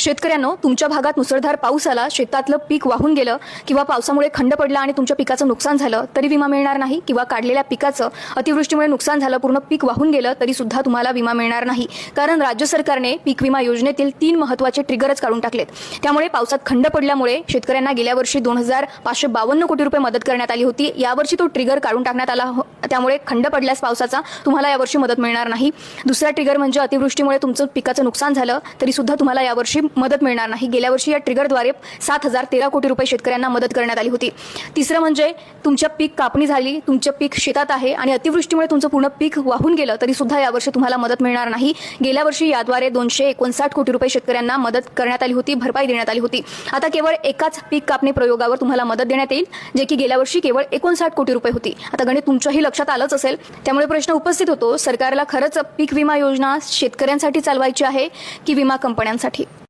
शेतकऱ्यांनो तुमच्या भागात मुसळधार पाऊस आला शेतातलं पीक वाहून गेलं किंवा पावसामुळे खंड पडला आणि तुमच्या पिकाचं नुकसान झालं तरी विमा मिळणार नाही किंवा काढलेल्या पिकाचं अतिवृष्टीमुळे नुकसान झालं पूर्ण पीक वाहून गेलं तरी सुद्धा तुम्हाला विमा मिळणार नाही. कारण राज्य सरकारने पीक विमा योजनेतील तीन महत्त्वाचे ट्रिगरच काढून टाकलेत. त्यामुळे पावसात खंड पडल्यामुळे शेतकऱ्यांना गेल्या वर्षी दोन हजार पाचशे बावन्न कोटी रुपये मदत करण्यात आली होती. यावर्षी तो ट्रिगर काढून टाकण्यात आला हो- त्यामुळे खंड पडल्यास पावसाचा तुम्हाला यावर्षी मदत मिळणार नाही. दुसरा ट्रिगर म्हणजे अतिवृष्टीमुळे तुमचं पिकाचं नुकसान झालं तरी सुद्धा तुम्हाला यावर्षी मदत मिळणार नाही. गेल्या वर्षी या ट्रिगरद्वारे सात हजार तेरा कोटी रुपये शेतकऱ्यांना मदत करण्यात आली होती. तिसरं म्हणजे तुमच्या पीक कापणी झाली तुमचं पीक शेतात आहे आणि अतिवृष्टीमुळे तुमचं पूर्ण पीक वाहून गेलं तरी सुद्धा यावर्षी तुम्हाला मदत मिळणार नाही. गेल्या वर्षी याद्वारे दोनशे एकोणसाठ कोटी रुपये शेतकऱ्यांना मदत करण्यात आली होती भरपाई देण्यात आली होती. आता केवळ एकाच पीक कापणी प्रयोगावर तुम्हाला मदत देण्यात येईल जे की गेल्या वर्षी केवळ एकोणसाठ कोटी रुपये होती. आता गणित तुमच्याही लक्षात आलंच असेल त्यामुळे प्रश्न उपस्थित होतो. सरकारला खरंच पीक विमा योजना शेतकऱ्यांसाठी चालवायची आहे की विमा कंपन्यांसाठी?